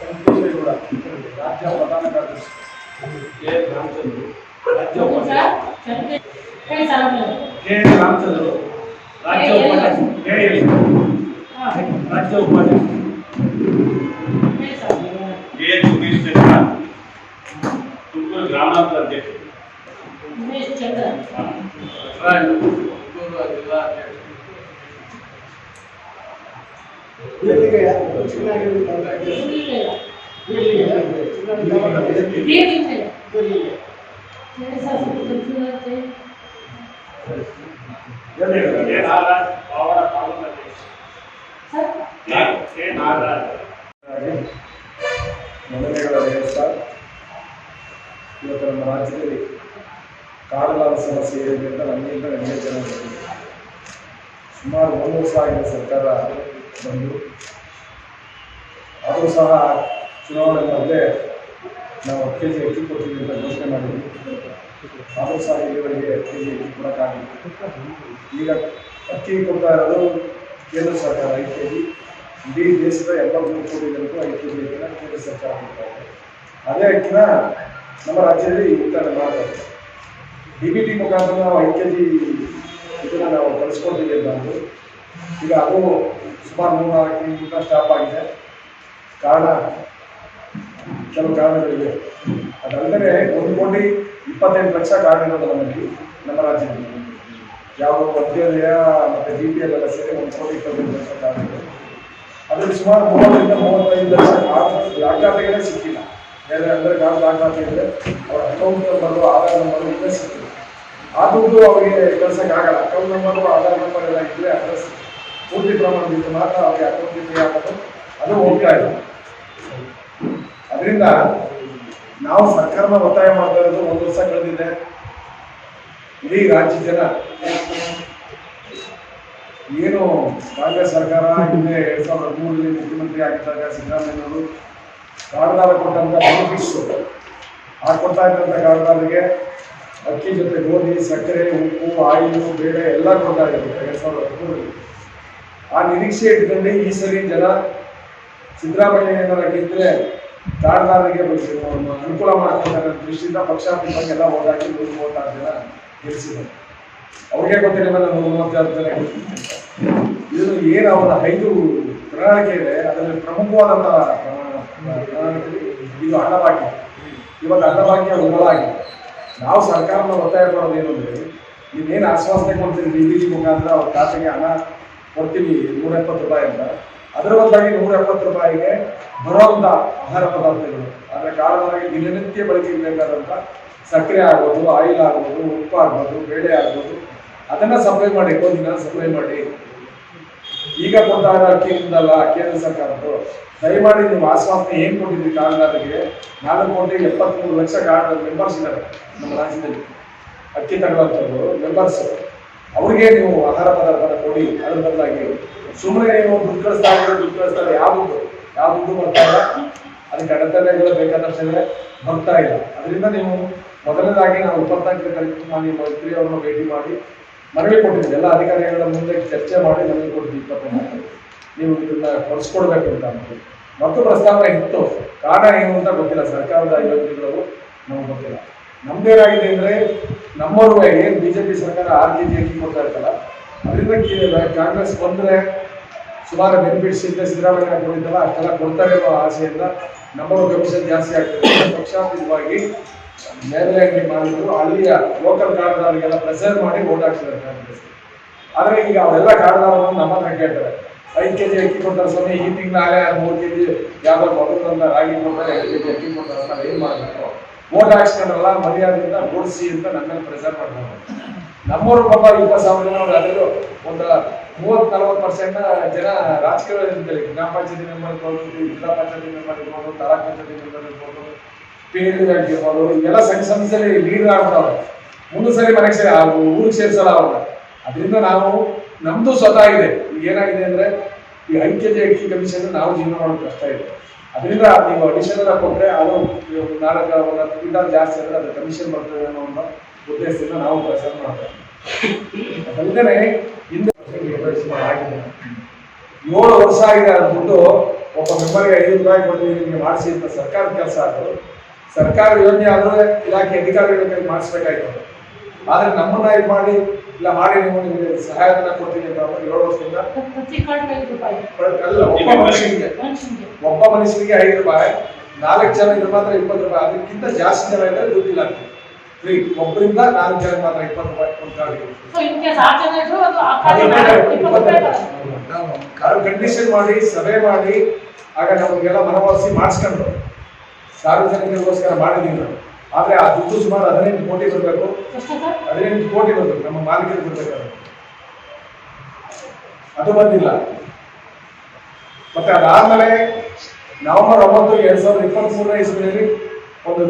ಸಂತೋಷೇಗೌಡ ರಾಜ್ಯ ಪ್ರಧಾನ ಕಾರ್ಯದರ್ಶಿ ಕೆ ರಾಮಚಂದ್ರ ರಾಜ್ಯ ಉಪಾಧ್ಯಕ್ಷ ಹೇಳಿ ಸರ್ ಕೆ ರಾಮಚಂದ್ರ ರಾಜ್ಯ ಉಪಾಧ್ಯಕ್ಷ ಕೆ ಎಸ್ ರಾಜ್ಯ ಉಪಾಧ್ಯಕ್ಷ ಹೇಳಿ ಸರ್ ಎ ಜಗದೀಶ್ ಚಂದ್ರ ತುಮಕೂರು ಗ್ರಾಮಾಂತರ ಅಧ್ಯಕ್ಷ ಉಮೇಶ್ ಚಂದ್ರ ತುಮಕೂರು ಜಿಲ್ಲಾ ಅಧ್ಯಕ್ಷ ಮೊದಲನೆಗಳ ದೇವಸ್ಥಾನ ಇವತ್ತು ನಮ್ಮ ರಾಜ್ಯದಲ್ಲಿ ಕಾಡಲಾದ ಸಮಸ್ಯೆ ಇದೆ ಅಂತ ನಮ್ಮಿಂದ ನಮಗೆ ಜನ ಗೊತ್ತಿದೆ. ಸುಮಾರು ಒಂದು ವರ್ಷ ಆಗಿದೆ ಸರ್ಕಾರ ಬಂದು ಆದರೂ ಸಹ ಚುನಾವಣೆ ಮೊದಲೇ ನಾವು ಹತ್ತು ಕೆ ಜಿ ಅಕ್ಕಿ ಕೊಡ್ತೀವಿ ಅಂತ ಘೋಷಣೆ ಮಾಡಿದ್ವಿ. ಆದರೂ ಸಹ ಇಲ್ಲಿವರೆಗೆ ಹತ್ತು ಕೆ ಜಿ ಅಕ್ಕಿ ಕೊಡೋಕ್ಕಾಗಿಲ್ಲ. ಈಗ ಅಕ್ಕಿ ಕೊಡ್ತಾ ಇರೋದು ಕೇಂದ್ರ ಸರ್ಕಾರ ಐದು ಕೆ ಜಿ ಇಡೀ ದೇಶದ ಎಂಬತ್ಮೂರು ಕೋಟಿ ಜನಕ್ಕೂ ಐದು ಕೆ ಜಿ ಅಕ್ಕಿನ ಕೇಂದ್ರ ಸರ್ಕಾರ ಕೊಡ್ತಾ ಇದೆ. ಅದೇ ಅಕ್ಕಿನ ನಮ್ಮ ರಾಜ್ಯದಲ್ಲಿ ವಿತರಣೆ ಮಾಡ್ತಾರೆ ಡಿ ಬಿ ಟಿ ಮುಖಾಂತರ ನಾವು ಐದು ಕೆ ಜಿ ಇದನ್ನು ನಾವು ಕಳಿಸ್ಕೊಡ್ತೀವಿ ಅಂತ ಅಂದು ಈಗ ಅದು ಸುಮಾರು ಮೂರು ನಾಲ್ಕು ತಿಂಗಳಿಂದ ಸ್ಟಾಪ್ ಆಗಿದೆ. ಕಾರಣ ಕೆಲವು ಕಾರಣಗಳಿವೆ. ಅದಲ್ಲದೆ ಒಂದು ಕೋಟಿ ಇಪ್ಪತ್ತೆಂಟು ಲಕ್ಷ ಇರೋದು ನಮ್ಮಲ್ಲಿ, ನಮ್ಮ ರಾಜ್ಯದಲ್ಲಿ. ಯಾವ ಅಧ್ಯಯ ಮತ್ತು ಡಿ ಪಿ ಎಲ್ ಎಲ್ಲ ಸೇರಿ ಒಂದು ಕೋಟಿ ಇಪ್ಪತ್ತೆಂಟು ಲಕ್ಷ ಇದೆ ಅದರಲ್ಲಿ ಸುಮಾರು ಮೂವತ್ತರಿಂದ ಮೂವತ್ತೈದು ಲಕ್ಷ ದಾಖಲಾತಿಗಳೇ ಸಿಕ್ಕಿಲ್ಲ. ಬೇರೆ ಅಂದರೆ ಕಾರ್ಡ್ ದಾಖಲಾತಿ ಇದ್ದರೆ ಅವರ ಅಕೌಂಟ್ ನಂಬರು ಆಧಾರ್ ನಂಬರು ಇಲ್ಲೇ ಸಿಕ್ಕಿಲ್ಲ. ಆ ದುಡ್ಡು ಅವರಿಗೆ ಕೆಲಸಕ್ಕಾಗಲ್ಲ ಅಕೌಂಟ್ ನಂಬರು ಆಧಾರ್ ನಂಬರ್ ಎಲ್ಲ ಇದ್ದರೆ ಅಡ್ರೆಸ್ ಪೂರ್ತಿ ಪ್ರಮಾಣದಿಂದ ಮಾತ್ರ ಅವರಿಗೆ ಅಕೌಂಟ್ ಆಗೋದು. ಅದು ಹೋಗ್ತಾ ಇಲ್ಲ ಅದರಿಂದ ನಾವು ಸರ್ಕಾರನ ಒತ್ತಾಯ ಮಾಡ್ತಾ ಇರೋದು ಒಂದು ವರ್ಷ ಕಳೆದಿದೆ. ಇಡೀ ರಾಜ್ಯ ಜನ ಏನು ಕಾಂಗ್ರೆಸ್ ಸರ್ಕಾರ ಹಿಂದೆ ಎರಡ್ ಸಾವಿರದ ಹದಿಮೂರರಲ್ಲಿ ಮುಖ್ಯಮಂತ್ರಿ ಆಗಿದ್ದಾಗ ಸಿದ್ದರಾಮಯ್ಯನವರು ಕಾರ್ಡ್ದಾರ ಕೊಟ್ಟಂತ ಬೆನಿಫಿಟ್ಸ್ ಹಾಕೊಡ್ತಾ ಇದ್ದಂಥ ಕಾರವಾರಿಗೆ ಅಕ್ಕಿ ಜೊತೆ ಗೋಧಿ, ಸಕ್ಕರೆ, ಉಪ್ಪು, ಆಯಿಲು, ಬೇಳೆ ಎಲ್ಲ ಕೊಡ್ತಾ ಇದ್ದಾರೆ ಎರಡ್ ಸಾವಿರದ ಹದಿಮೂರರಲ್ಲಿ. ಆ ನಿರೀಕ್ಷೆ ಇಟ್ಕೊಂಡು ಈ ಸರಿ ಜನ ಸಿದ್ದರಾಮಯ್ಯ ಗೆದ್ದರೆ ಗೆದ್ರೆ ಕಾರವಾರಿಗೆ ಅನುಕೂಲ ಅನ್ನೋ ದೃಷ್ಟಿಯಿಂದ ಪಕ್ಷ ಎಲ್ಲ ಓದಾಕಿ ನೂರು ಮೂವತ್ತಾರು ಜನ ಗೆಲ್ಲಿಸಿದ್ದಾರೆ ಅವ್ರಿಗೆ ಗೊತ್ತಿಲ್ಲ ನೂರು ಮೂವತ್ತಾರು ಜನ. ಇದು ಏನು ಅವರ ಐದು ಪ್ರಣಾಳಿಕೆ ಇದೆ, ಅದರಲ್ಲಿ ಪ್ರಮುಖವಾದಂತಹ ಪ್ರಣಾ- ಪ್ರಣಾಳಿಕೆ ಇದು ಅನ್ನಭಾಗ್ಯ ಇವತ್ತು ಅನ್ನಭಾಗ್ಯ ಆಗಿದೆ ನಾವು ಸರ್ಕಾರನ ಒತ್ತಾಯ ಮಾಡೋದು ಏನು ಅಂದರೆ ನೀವೇನು ಆಶ್ವಾಸನೆ ಜಿ ಟಿ ಮುಖಾಂತರ ಅವ್ರ ಖಾತೆಗೆ ಹಣ ಕೊಡ್ತೀವಿ ನೂರ ಎಪ್ಪತ್ತು ರೂಪಾಯಿ ಅಂತ. ಅದರ ಬದಲಾಗಿ ನೂರ ಎಪ್ಪತ್ತು ರೂಪಾಯಿಗೆ ಬರುವಂಥ ಆಹಾರ ಪದಾರ್ಥಗಳು. ಅದರ ಕಾರಣವಾಗಿ ದಿನನಿತ್ಯ ಬಳಕೆಗೆ ಬೇಕಾದಂಥ ಸಕ್ಕರೆ ಆಗ್ಬೋದು, ಆಯಿಲ್ ಆಗ್ಬೋದು, ಉಪ್ಪು ಆಗ್ಬೋದು, ಬೇಳೆ ಆಗ್ಬೋದು. ಅದನ್ನ ಸಪ್ಲೈ ಮಾಡಿ ಒಂದಿನ ದಿನ ಸಪ್ಲೈ ಮಾಡಿ. ಈಗ ಕೊಡ್ತಾ ಅಕ್ಕಿ ಇಂದಲ್ಲ ಕೇಂದ್ರ ಸರ್ಕಾರದ್ದು. ದಯಮಾಡಿ ನೀವು ಆಶ್ವಾಸನೆ ಏನ್ ಕೊಟ್ಟಿದ್ರಿ ಕಾರಣಗಳಿಗೆ ನಾಲ್ಕು ಕೋಟಿ ಎಪ್ಪತ್ಮೂರು ಲಕ್ಷ ಕಾರಣ ಮೆಂಬರ್ಸ್ ಇದ್ದಾರೆ ನಮ್ಮ ರಾಜ್ಯದಲ್ಲಿ. ಅಕ್ಕಿ ತಗೊಳ್ಳೋಂಥವ್ರು ಮೆಂಬರ್ಸ್ ಅವ್ರಿಗೆ ನೀವು ಆಹಾರ ಪದಾರ್ಥನ ಕೊಡಿ ಅದ್ರ ಬದಲಾಗಿ ಸುಮ್ಮನೆ ನೀವು ದುಡ್ಡು ಕಳಿಸ್ತಾ ಇದ್ರೆ ದುಡ್ಡು ಕಳಿಸ್ತಾ ಯಾವುದು ಯಾವ ದುಡ್ಡು? ಯಾವ ದುಡ್ಡು ಬರ್ತಾ ಇಲ್ಲ? ಅದಕ್ಕೆ ಅಡೆತಡೆಗಳು ಬೇಕಾದಷ್ಟೇ ಬರ್ತಾ ಇಲ್ಲ. ಅದರಿಂದ ನೀವು ಮೊದಲನೇದಾಗಿ ನಾವು ಇಪ್ಪತ್ನಾಲ್ಕನೇ ತಾರೀಕು ಮಾಡಿ ಮಂತ್ರಿ ಅವರನ್ನು ಭೇಟಿ ಮಾಡಿ ಮನವಿ ಕೊಟ್ಟಿದ್ದೀನಿ. ಎಲ್ಲ ಅಧಿಕಾರಿಗಳ ಮುಂದೆ ಚರ್ಚೆ ಮಾಡಿ ಮನವಿ ಕೊಟ್ಟಿದ್ವಿ ಇಪ್ಪತ್ತೊಂದು ನೀವು ಇದನ್ನ ಕೊಡಿಸ್ಕೊಡ್ಬೇಕು ಅಂತ ಅಂದ್ಬಿಟ್ಟು. ಮತ್ತು ಪ್ರಸ್ತಾವನೆ ಇತ್ತು. ಕಾರಣ ಏನು ಅಂತ ಗೊತ್ತಿಲ್ಲ. ಸರ್ಕಾರದ ಯೋಜನೆಗಳು ನಮ್ಗೆ ಗೊತ್ತಿಲ್ಲ. ನಮ್ದೇನಾಗಿದೆ ಅಂದ್ರೆ ನಮ್ಮವರು ಜೆ ಬಿಜೆಪಿ ಸರ್ಕಾರ ಆರ್ ಕೆ ಜಿ ಅಕ್ಕಿ ಕೊಡ್ತಾ ಇರ್ತಲ್ಲ ಅದರಿಂದ ಕಾಂಗ್ರೆಸ್ ಬಂದರೆ ಸುಮಾರು ಬೆನಿಫಿಟ್ಸ್ ಇದೆ ಸಿದ್ದರಾಮಯ್ಯ ಕೊಟ್ಟಿದ್ದಲ್ಲ ಅಷ್ಟೆಲ್ಲ ಕೊಡ್ತಾರೆ ಅನ್ನೋ ಆಸೆಯಿಂದ ನಮ್ಮವರು ಕಮಿಷನ್ ಜಾಸ್ತಿ ಆಗ್ತದೆ. ಪಕ್ಷಾತೀತವಾಗಿ ನೇರವಾಗಿ ಮಾಡಿದ್ರು, ಅಲ್ಲಿಯ ಲೋಕಲ್ ಕಾರ್ಡ್ದಾರರಿಗೆಲ್ಲ ಪ್ರೆಸರ್ ಮಾಡಿ ಓಟ್ ಹಾಕ್ಸಿದ್ದಾರೆ ಕಾಂಗ್ರೆಸ್ ಆದರೆ ಈಗ ಅವರೆಲ್ಲ ಕಾರ್ಡ್ದಾರರು ನಮ್ಮ ಹತ್ರ ಕೇಳ್ತಾರೆ. ಐದು ಕೆಜಿ ಅಕ್ಕಿ ಕೊಡ್ತಾರೆ ಸ್ವಾಮಿ, ಈ ತಿಂಗಳಾಗಲೇ ಮೂರು ಕೆಜಿ ಯಾವ ಮಗುದಂತ ರಾಗಿ ಕೊಡ್ತಾರೆ ಐದು ಕೆಜಿ ಅಕ್ಕಿ ಕೊಡ್ತಾರೆ ಅಂತ ಏನು ಮಾಡ್ಬೇಕು? ಓಟ್ ಹಾಕ್ಸ್ಕೊಂಡ್ರಲ್ಲ ಮರ್ಯಾದೆಯಿಂದ ಓಡಿಸಿ ಅಂತ ನನ್ನ ಪ್ರೆಸರ್ ಮಾಡ್ತಾರೆ ನಮ್ಮೂರು ಪಾಪ ಇಪ್ಪತ್ತು ಸಾವಿರ ಜನ ಒಂದು ಮೂವತ್ತು ನಲವತ್ತು ಪರ್ಸೆಂಟ್ ಜನ ರಾಜಕೀಯದಲ್ಲಿ ಗ್ರಾಮ ಪಂಚಾಯತಿ ಮೆಂಬರ್ ಇರ್ಬೋದು, ಜಿಲ್ಲಾ ಪಂಚಾಯತಿ ಮೆಂಬರ್ ಇರ್ಬೋದು, ತಾಲೂಕ್ ಪಂಚಾಯತಿ ಮೆಂಬರ್ ಇರ್ಬೋದು ಪಿ ಆಗಿರ್ಬೋದು ಎಲ್ಲ ಸಂಘ ಸಂಸ್ಥೆಯಲ್ಲಿ ಲೀಡರ್ ಆಗ್ಬಿಟ್ಟವ್ರೆ. ಮುಂದೆ ಸರಿ ಮನೆಗೆ ಸೇರಿ ಊರಿಗೆ ಸೇರಿಸಲ್ಲ ಅವ್ರನ್ನ ಅದರಿಂದ ನಾವು ನಮ್ದು ಸ್ವತಃ ಇದೆ. ಏನಾಗಿದೆ ಅಂದ್ರೆ ಈ ಐಕ್ಯತೆ ಐಕ್ಯ ಕಮಿಷನ್ ನಾವು ಜೀವನ ಮಾಡೋದು ಕಷ್ಟ ಇದೆ. ಅದರಿಂದ ನೀವು ಅಡಿಷನಲ್ ಕೊಟ್ಟರೆ ಅದು ನಾಲ್ಕು ಒಂದು ಕ್ವಿಂಟಲ್ ಜಾಸ್ತಿ ಅಂದರೆ ಅದು ಕಮಿಷನ್ ಬರ್ತದೆ ಅನ್ನೋ ಒಂದು ಉದ್ದೇಶದಿಂದ ನಾವು ಪ್ರಚಾರ ಮಾಡ್ತೇವೆ ಹಿಂದೆ ಏಳು ವರ್ಷ ಆಗಿದೆ ದುಡ್ಡು ಒಬ್ಬ ಮೆಂಬರ್ಗೆ ಐದು ರೂಪಾಯಿ ಕೊಟ್ಟು ನಿಮಗೆ ಮಾಡಿಸಿ ಅಂತ ಸರ್ಕಾರದ ಕೆಲಸ ಅದು. ಸರ್ಕಾರ ಯೋಜನೆ ಆದರೆ ಇಲಾಖೆ ಅಧಿಕಾರಿಗಳ ಕೈ ಮಾಡಿಸ್ಬೇಕಾಯ್ತು ಆದರೆ ನಮ್ಮನ್ನ ಇದು ಮಾಡಿ ಇಲ್ಲ ಮಾಡಿ ನೀವು ನಿಮಗೆ ಸಹಾಯಧನ ಕೊಡ್ತೀನಿ ಅಂತ ಅವ್ರು ಏಳು ವರ್ಷದಿಂದ ಪ್ರತಿ ಕಾರ್ಡ್ ಐದು ರೂಪಾಯಿ ಅಲ್ಲ ಒಬ್ಬ ಮನುಷ್ಯನಿಗೆ. ಒಬ್ಬ ಮನುಷ್ಯನಿಗೆ ಐದು ರೂಪಾಯಿ ನಾಲ್ಕು ಜನ ಇದ್ರೆ ಮಾತ್ರ ಇಪ್ಪತ್ತು ರೂಪಾಯಿ. ಅದಕ್ಕಿಂತ ಜಾಸ್ತಿ ಜನ ಇದ್ರೆ ದುಡ್ಡಿಲ್ಲ ಫ್ರೀ ಒಬ್ಬರಿಂದ ನಾಲ್ಕು ಜನ ಮಾತ್ರ ಇಪ್ಪತ್ತು ರೂಪಾಯಿ ಒಂದು ಕಾರ್ಡ್ ಕಂಡೀಷನ್ ಮಾಡಿ ಸಭೆ ಮಾಡಿ ಆಗ ನಮಗೆಲ್ಲ ಮನವೊಲಿಸಿ ಮಾಡಿಸ್ಕೊಂಡು ಸಾರ್ವಜನಿಕರಿಗೋಸ್ಕರ ಮಾಡಿದ್ದೀವಿ ನಾವು. ಆದ್ರೆ ಆ ದುಡ್ಡು ಸುಮಾರು ಹದಿನೈದು ಕೋಟಿ ಬರಬೇಕು. ಹದಿನೆಂಟು ಕೋಟಿ ಬರಬೇಕು ನಮ್ಮ ಮಾಲೀಕರು ಬರ್ಬೇಕಾದ್ರೆ. ಅದು ಬಂದಿಲ್ಲ. ಮತ್ತೆ ಅದಾದ್ಮೇಲೆ ನವೆಂಬರ್ ಒಂಬತ್ತು ಎರಡ್ ಸಾವಿರದ ಇಪ್ಪತ್ತ್ ಮೂರನೇ ಇಸ್ವಿನಲ್ಲಿ ಒಂದು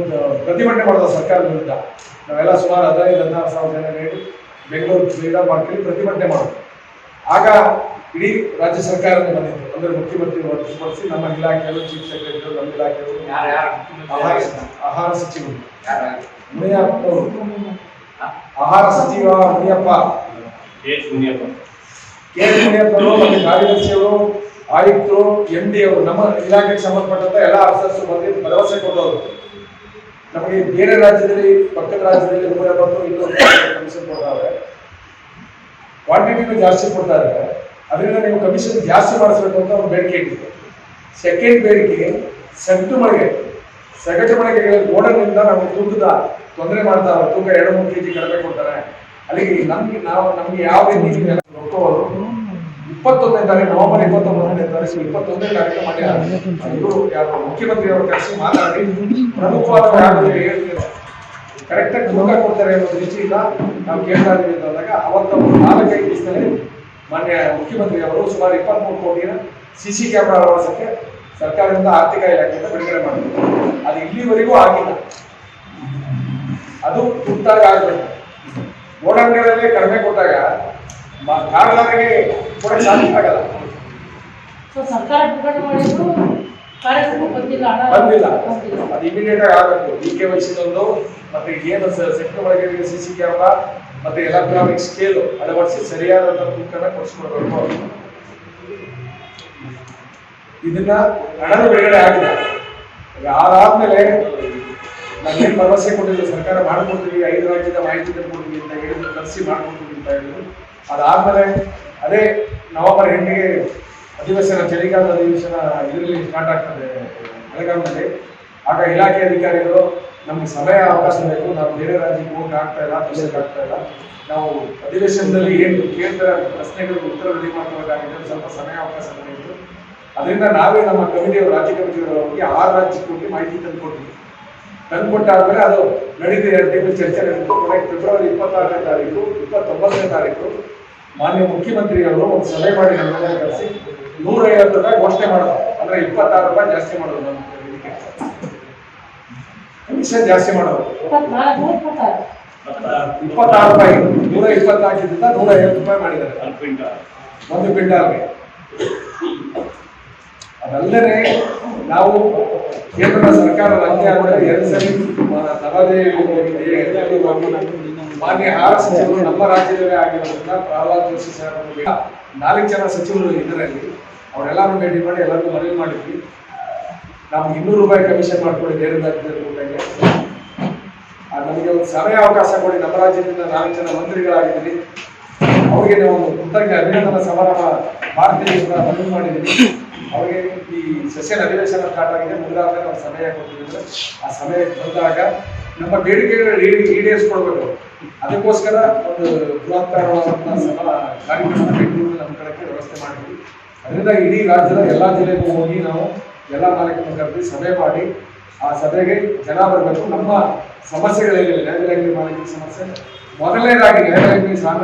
ಪ್ರತಿಭಟನೆ ಮಾಡಿದ ಸರ್ಕಾರದ ವಿರುದ್ಧ. ನಾವೆಲ್ಲ ಸುಮಾರು ಹದಿನೈದು ಹದಿನಾರು ಸಾವಿರ ಜನ ಹೇಳಿ ಬೆಂಗಳೂರು ಕ್ರೀಡಾ ಮಾರ್ಕೆಟ್ ಪ್ರತಿಭಟನೆ ಮಾಡೋದು ಆಗ ಇಡೀ ರಾಜ್ಯ ಸರ್ಕಾರದಿಂದ ಬಂದಿತ್ತು ಅಂದ್ರೆ ಮುಖ್ಯಮಂತ್ರಿ ಹೊರತುಪಡಿಸಿ ನಮ್ಮ ಇಲಾಖೆಯವರು ಚೀಫ್ ಸೆಕ್ರೆಟರಿ ನಮ್ಮ ಇಲಾಖೆಯವರು ಆಹಾರ ಆಹಾರ ಸಚಿವರು. ಮುನಿಯಪ್ಪ. ಆಹಾರ ಸಚಿವ ಮುನಿಯಪ್ಪ. ಮುನಿಯಪ್ಪ. ಕೆ ಮುನಿಯಪ್ಪ ಅವರು ಕಾರ್ಯದರ್ಶಿಯವರು ಆಯುಕ್ತರು ಎಂ ಡಿ ಅವರು ನಮ್ಮ ಇಲಾಖೆಗೆ ಸಂಬಂಧಪಟ್ಟಂತ ಎಲ್ಲ ಆಫೀಸರ್ಸ್ ಬಂದು ಭರವಸೆ ಕೊಡೋರು ನಮಗೆ ಬೇರೆ ರಾಜ್ಯದಲ್ಲಿ ಪಕ್ಕದ ರಾಜ್ಯದಲ್ಲಿ ಮೂರೇ ಬಂದು ಇನ್ನೊಂದು ಕಮಿಷನ್ ಕೊಡ್ತಾರೆ. ಕ್ವಾಂಟಿಟಿನೂ ಜಾಸ್ತಿ ಕೊಡ್ತಾ ಇದ್ದಾರೆ. ಅದರಿಂದ ನೀವು ಕಮಿಷನ್ ಜಾಸ್ತಿ ಮಾಡಿಸ್ಬೇಕು ಅಂತ ಒಂದು ಬೇಡಿಕೆ ಇಟ್ಟಿತ್ತು ಸೆಕೆಂಡ್ ಬೇಡಿಕೆ ಸಗಟು ಮಳೆಗೆ. ಸಗಟು ಮಳೆಗೆ ಗೋಡನ್ನಿಂದ ನಾವು ತೂಕದ ತೊಂದರೆ ಮಾಡ್ತಾರೆ ತೂಕ ಎರಡು ಮೂರು ಕೆಜಿ ಕಡಿಮೆ ಕೊಡ್ತಾರೆ. ಅಲ್ಲಿಗೆ ನಮ್ಗೆ ನಾವು, ನಮ್ಗೆ ಯಾವ ರೀತಿ ರೊಕ್ಕವರು ಇಪ್ಪತ್ತೊಂದನೇ ತಾರೀಕು, ನವಂಬರ್ ಇಪ್ಪತ್ತೊಂಬತ್ತನೇ ತಾರೀಕು ಇಪ್ಪತ್ತೊಂದನೇ ತಾರೀಕು ಮಾಡಿ ಇವರು ಯಾರು ಮುಖ್ಯಮಂತ್ರಿ ಅವರು ಕರೆಸಿ ಮಾತಾಡಿ ಪ್ರಮುಖವಾದ ಕರೆಕ್ಟಾಗಿ ತೂಕ ಕೊಡ್ತಾರೆ ಅನ್ನೋ ದೃಷ್ಟಿಯಿಂದ ನಾವು ಕೇಳ್ತಾ ಇದ್ದೀವಿ ಅಂದಾಗ ಅವತ್ತ ನಾಲ್ಕೈದು ದಿವಸದಲ್ಲಿ ಮಾನ್ಯ ಮುಖ್ಯಮಂತ್ರಿ ಅವರು ಸುಮಾರು ಇಪ್ಪತ್ಮೂರು ಕೋಟಿನ ಸಿ ಸಿ ಕ್ಯಾಮೆರಾ ಸರ್ಕಾರದಿಂದ ಆರ್ಥಿಕ ಇಲಾಖೆಯಿಂದ ಬಿಡುಗಡೆ ಮಾಡಿದ್ರು. ಅದು ಇಲ್ಲಿವರೆಗೂ ಆಗಿಲ್ಲ. ಅದು ತುರ್ತಾಗಿ ಆಗಬೇಕು ಓಡಾಟಗಳಲ್ಲಿ ಕಡಿಮೆ ಕೊಟ್ಟಾಗ ಕಾರಣರಿಗೆ ಕೂಡ ಸಾಧ್ಯ ಆಗಲ್ಲ. ಸೊ ಸರ್ಕಾರ ಬಿಡುಗಡೆ ಮಾಡಿದ್ರು ಬಂದಿಲ್ಲ ಅದು ಇಮಿಡಿಯೇಟ್ ಆಗಿ ಆಗಬೇಕು. ಡಿ ಕೆ ವಹಿಸಿದೊಂದು ಮತ್ತೆ ಏನು ಸೆಕ್ಟರ್ ಒಳಗೆ ಸಿ ಸಿ ಕ್ಯಾಮ್ರಾ ಮತ್ತೆ ಎಲೆಕ್ಟ್ರಾನಿಕ್ ಸ್ಕೇಲ್ ಅಳವಡಿಸಿ ಸರಿಯಾದಂತ ತೂಕನ ಕೊಡಿಸ್ಕೊಡ್ಬೇಕು ಇದನ್ನ ಹಣದ ಬಿಡುಗಡೆ ಆಗಿದೆ. ಅದಾದ್ಮೇಲೆ ನಾವೇನು ಭರವಸೆ ಕೊಟ್ಟಿದ್ರು ಸರ್ಕಾರ ಮಾಡ್ಕೊಡ್ತೀವಿ ಐದು ರಾಜ್ಯದ ಮಾಹಿತಿ ತಂದ್ಕೊಡ್ತೀವಿ ಅಂತ ಹೇಳಿದ್ರು ತರಿಸಿ ಮಾಡ್ಕೊಡ್ತೀವಿ ಅಂತ ಹೇಳಿದ್ರು. ಅದಾದ್ಮೇಲೆ ಅದೇ ನವೆಂಬರ್ ಎಂಟಿಗೆ ಅಧಿವೇಶನ ಚಳಿಗಾಲದ ಅಧಿವೇಶನ ಇದರಲ್ಲಿ ಸ್ಟಾರ್ಟ್ ಆಗ್ತದೆ ಬೆಳಗಾವಿನಲ್ಲಿ ಆಗ ಇಲಾಖೆ ಅಧಿಕಾರಿಗಳು ನಮ್ಗೆ ಸಮಯ ಅವಕಾಶ ಬೇಕು, ನಾವು ಬೇರೆ ರಾಜ್ಯಕ್ಕೆ ಹೋಗಕ್ಕೆ ಆಗ್ತಾ ಇಲ್ಲ ದೇಶಕ್ಕೆ ಆಗ್ತಾ ಇಲ್ಲ. ನಾವು ಅಧಿವೇಶನದಲ್ಲಿ ಏನು ಕೇಳ್ತಾರೆ ಪ್ರಶ್ನೆಗಳಿಗೆ ಉತ್ತರ ರೆಡಿ ಮಾಡ್ಕೋಬೇಕಾಗಿದೆ ಸ್ವಲ್ಪ ಸಮಯ ಅವಕಾಶ ಬಂದಿತ್ತು ಅದರಿಂದ ನಾವೇ ನಮ್ಮ ಕಮಿಟಿ ರಾಜ್ಯ ಕಮಿಟಿಯವರು ಆ ರಾಜ್ಯಕ್ಕೆ ಹೋಗಿ ಮಾಹಿತಿ ತಂದು ಕೊಟ್ಟಿದ್ವಿ ತಂದು ಕೊಟ್ಟಾದ್ಮೇಲೆ ಅದು ನಡೀತಿದೆ ಅಂತ ಚರ್ಚೆ ನಡೀತು ಕೊನೆಗೆ ಫೆಬ್ರವರಿ ಇಪ್ಪತ್ತಾರನೇ ತಾರೀಕು, ಇಪ್ಪತ್ತೊಂಬತ್ತನೇ ತಾರೀಕು ಮಾನ್ಯ ಮುಖ್ಯಮಂತ್ರಿಗಳು ಒಂದು ಸಲಹೆ ಮಾಡಿ ನಮ್ಮೆಲ್ಲ ಕರೆಸಿ ನೂರ ಐವತ್ತು ರೂಪಾಯಿ ಘೋಷಣೆ ಮಾಡೋದು. ಅಂದ್ರೆ ಇಪ್ಪತ್ತಾರು ರೂಪಾಯಿ ಜಾಸ್ತಿ ಮಾಡೋದು ನಮ್ಮ ಕಮಿಷನ್ ಜಾಸ್ತಿ ಮಾಡೋದು. ಇಪ್ಪತ್ತಾರು ರೂಪಾಯಿ. ನೂರ ಇಪ್ಪತ್ತಾಕಿದ್ರಿಂದ ನೂರ ಐವತ್ತು ರೂಪಾಯಿ ಮಾಡಿದ್ದಾರೆ. ಒಂದು ಕ್ವಿಂಟಲ್. ಒಂದು ಕ್ವಿಂಟಾಲ್ಗೆ ಅದಲ್ಲದೆ ನಾವು ಕೇಂದ್ರ ಸರ್ಕಾರ ರಾಜ್ಯ ಎರಡು ಸರಿ ತರದೇ ಹೋಗಿದೆ ಮಾನ್ಯ ಆಹಾರ ಸಚಿವರು ನಮ್ಮ ರಾಜ್ಯದಲ್ಲೇ ಆಗಿರೋದ್ರಿಂದ ಪ್ರಹ್ಲಾದ್ ಜೋಶಿ ಸರ್ ನಾಲ್ಕು ಜನ ಸಚಿವರು ಇದರಲ್ಲಿ ಅವರೆಲ್ಲರೂ ಭೇಟಿ ಮಾಡಿ ಎಲ್ಲರಿಗೂ ಮನವಿ ಮಾಡಿದ್ವಿ. ನಮ್ಗೆ ಇನ್ನೂರು ರೂಪಾಯಿ ಕಮಿಷನ್ ಮಾಡ್ಕೊಳ್ಳಿ ಬೇರೆ ರಾಜ್ಯದಲ್ಲಿ ಊಟಕ್ಕೆ ನಮಗೆ ಒಂದು ಸಮಯ ಅವಕಾಶ ಕೊಡಿ ನಮ್ಮ ರಾಜ್ಯದಿಂದ ನಾಲ್ಕು ಜನ ಮಂತ್ರಿಗಳಾಗಿದ್ದೀವಿ ಅವರಿಗೆ ನಾವು ಕೃತಜ್ಞ ಅಭಿನಂದನಾ ಸಮಾರಂಭ ಮಾಡ್ತೀವಿ ಅಂತ ಮನವಿ ಮಾಡಿದ್ದೀವಿ. ಅವರಿಗೆ ಈ ಸೆಷನ್ ಅಧಿವೇಶನ ಸ್ಟಾರ್ಟ್ ಆಗಿದೆ ಮುಂದಾದ್ಮೇಲೆ ನಾವು ಸಮಯ ಕೊಟ್ಟಿದ್ದೀವಿ. ಆ ಸಮಯಕ್ಕೆ ಬಂದಾಗ ನಮ್ಮ ಬೇಡಿಕೆಗಳು ಈಡೇ- ಈಡೇರಿಸ್ಕೊಡ್ಬೇಕು ಅದಕ್ಕೋಸ್ಕರ ಒಂದು ಬೃಹತ್ತಾರವಾದಂತಹ ಸಭಾ ಕಾರ್ಯಕ್ರಮ ಬೆಂಗಳೂರು ನಮ್ಮ ಕಡೆಗೆ ವ್ಯವಸ್ಥೆ ಮಾಡಿದ್ವಿ. ಅದರಿಂದ ಇಡೀ ರಾಜ್ಯದ ಎಲ್ಲ ಜಿಲ್ಲೆಗೂ ಹೋಗಿ ನಾವು ಎಲ್ಲ ನಾಯಕರನ್ನು ಕರೆದು ಸಭೆ ಮಾಡಿ, ಆ ಸಭೆಗೆ ಜನ ಬರಬೇಕು. ನಮ್ಮ ಸಮಸ್ಯೆಗಳೇನಿಲ್ಲ. ನ್ಯಾಯಲಯಂಗಿ ಮಾಲೀಕರ ಸಮಸ್ಯೆ. ಮೊದಲನೇದಾಗಿ ನ್ಯಾಯಾಲಯಕ್ಕೆ ಸಾಲ